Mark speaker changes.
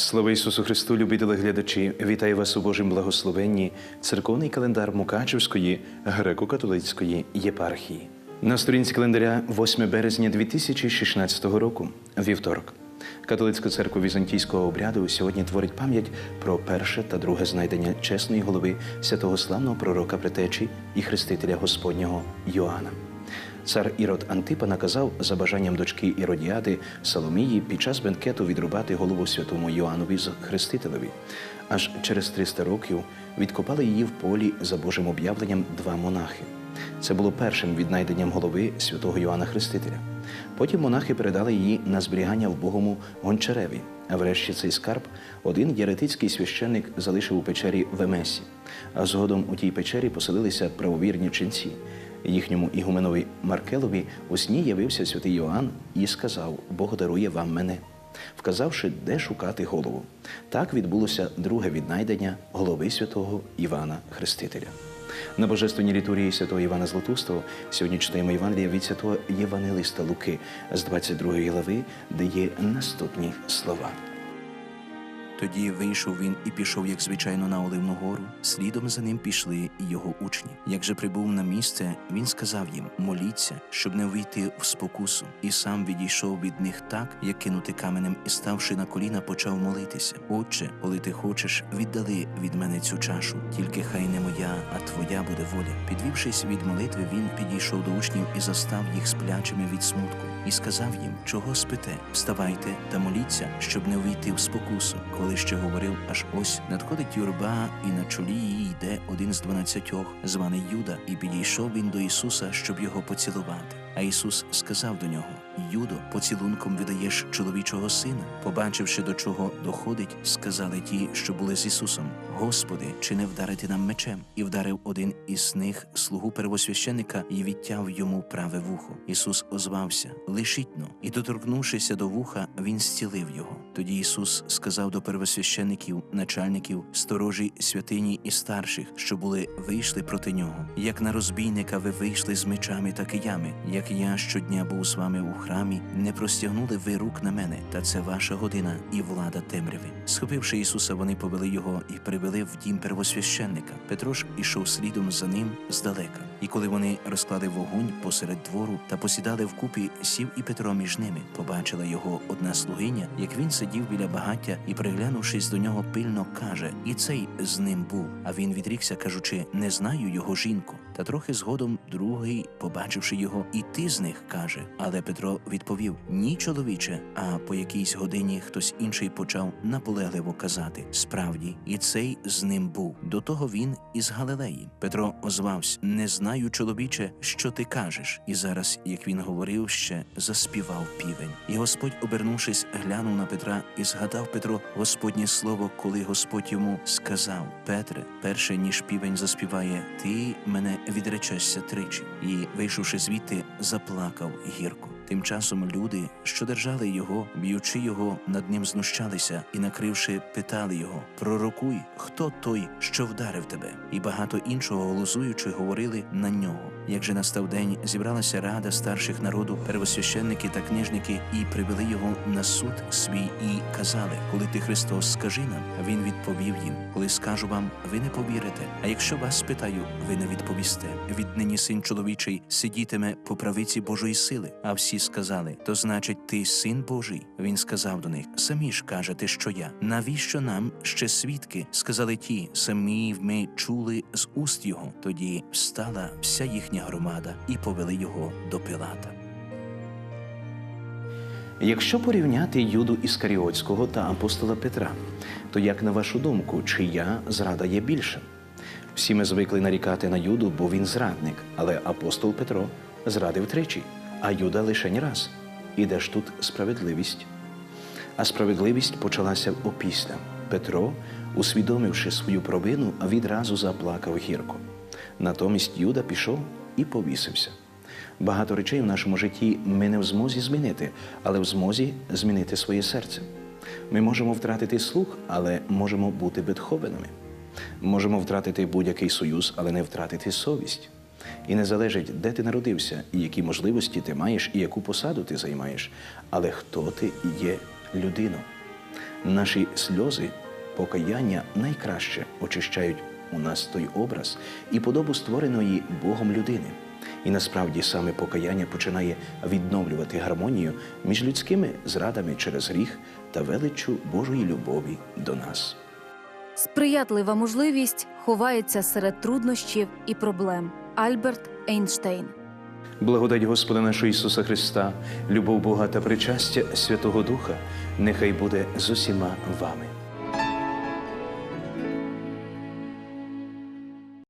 Speaker 1: Слава Ісусу Христу, любі телеглядачі! Вітаю вас у Божому благословенні, церковний календар Мукачевської греко-католицької єпархії. На сторінці календаря 8 березня 2016 року, вівторок. Католицька церква візантійського обряду сьогодні творить пам'ять про перше та друге знайдення чесної голови святого славного пророка Претечі і хрестителя Господнього Йоанна. Цар Ірод Антипа наказав за бажанням дочки Іродіади Соломії під час бенкету відрубати голову святому Йоаннові Хрестителеві. Аж через 300 років відкопали її в полі за Божим об'явленням два монахи. Це було першим віднайденням голови святого Йоанна Хрестителя. Потім монахи передали її на зберігання в Богому Гончареві. А врешті цей скарб один єретицький священник залишив у печері в Емесі. А згодом у тій печері поселилися правовірні ченці. Їхньому ігуменові Маркелові у сні явився святий Йоанн і сказав: Бог дарує вам мене, вказавши, де шукати голову. Так відбулося друге віднайдення голови святого Івана Хрестителя. На божественній літургії святого Івана Златустого сьогодні читаємо Євангелія від святого Євангелиста Луки з 22 глави, де є наступні слова.
Speaker 2: Тоді вийшов він і пішов, як звичайно, на Оливну гору. Слідом за ним пішли і його учні. Як же прибув на місце, він сказав їм: моліться, щоб не вийти в спокусу, і сам відійшов від них так, як кинути каменем, і ставши на коліна, почав молитися. Отче, коли ти хочеш, віддали від мене цю чашу, тільки хай не моя, а твоя буде воля. Підвівшись від молитви, він підійшов до учнів і застав їх сплячими від смутку, і сказав їм: Чого спите? Вставайте та моліться, щоб не увійти в спокусу. Коли ще говорив, аж ось надходить юрба, і на чолі її йде один з дванадцятьох, званий Юда, і підійшов він до Ісуса, щоб його поцілувати. А Ісус сказав до нього: Юдо, поцілунком видаєш чоловічого сина. Побачивши, до чого доходить, сказали ті, що були з Ісусом: Господи, чи не вдарити нам мечем? І вдарив один із них слугу первосвященика і відтяв йому праве вухо. Ісус озвався: Лишіть но, і доторкнувшися до вуха, він зцілив його. Тоді Ісус сказав до первосвящеників, начальників, сторожі святині і старших, що були вийшли проти нього. Як на розбійника ви вийшли з мечами та киями, як я щодня був з вами у храмі, не простягнули ви рук на мене, та це ваша година і влада темряви. Схопивши Ісуса, вони повели його і привели в дім первосвященника. Петро ж ішов слідом за ним здалека. І коли вони розклали вогонь посеред двору та посідали вкупі, сів і Петро між ними. Побачила його одна слугиня, як він сидів біля багаття і, приглянувшись до нього, пильно каже: І цей з ним був. А він відрікся, кажучи: Не знаю його жінку. Та трохи згодом другий, побачивши його, і ти з них каже. Але Петро відповів: Ні, чоловіче. А по якійсь годині хтось інший почав наполегливо казати: Справді, і цей з ним був. До того він із Галилеї. Петро озвався: Не знаю, чоловіче, що ти кажеш. І зараз, як він говорив ще, заспівав півень. І Господь, обернувшись, глянув на Петра і згадав Петро Господнє слово, коли Господь йому сказав: Петре, перше ніж півень заспіває, ти мене відречешся тричі. І, вийшовши звідти, заплакав гірко. Тим часом люди, що держали його, б'ючи його, над ним знущалися і, накривши, питали його: Пророкуй, хто той, що вдарив тебе? І багато іншого голосуючи, говорили на нього. Як же настав день, зібралася рада старших народу, первосвященники та книжники, і привели його на суд свій, і казали: Коли ти Христос, скажи нам. Він відповів їм: Коли скажу вам, ви не повірите. А якщо вас спитаю, ви не відповісте. Віднині син чоловічий сидітиме по правиці Божої сили. А всі сказали: То значить, ти син Божий. Він сказав до них: Самі ж кажете, що я. Навіщо нам ще свідки? Сказали ті, самі ми чули з уст його. Тоді встала вся їхня громада і повели його до Пилата.
Speaker 1: Якщо порівняти Юду Іскаріотського та апостола Петра, то як на вашу думку, чия зрада є більша? Всі ми звикли нарікати на Юду, бо він зрадник, але апостол Петро зрадив тричі, а Юда лишень раз. І де ж тут справедливість? А справедливість почалася опісля. Петро, усвідомивши свою провину, відразу заплакав гірко. Натомість Юда пішов і повісився. Багато речей в нашому житті ми не в змозі змінити, але в змозі змінити своє серце. Ми можемо втратити слух, але можемо бути бетховенами. Можемо втратити будь-який союз, але не втратити совість. І не залежить, де ти народився, і які можливості ти маєш, і яку посаду ти займаєш, але хто ти є людина.
Speaker 2: Наші сльози, покаяння найкраще очищають у нас той образ і подобу створеної Богом людини. І насправді саме покаяння починає відновлювати гармонію між людськими зрадами через гріх та величчю Божої любові до нас.
Speaker 3: Сприятлива можливість ховається серед труднощів і проблем. Альберт Ейнштейн.
Speaker 2: Благодать Господа нашого Ісуса Христа, любов Бога та причастя Святого Духа нехай буде з усіма вами.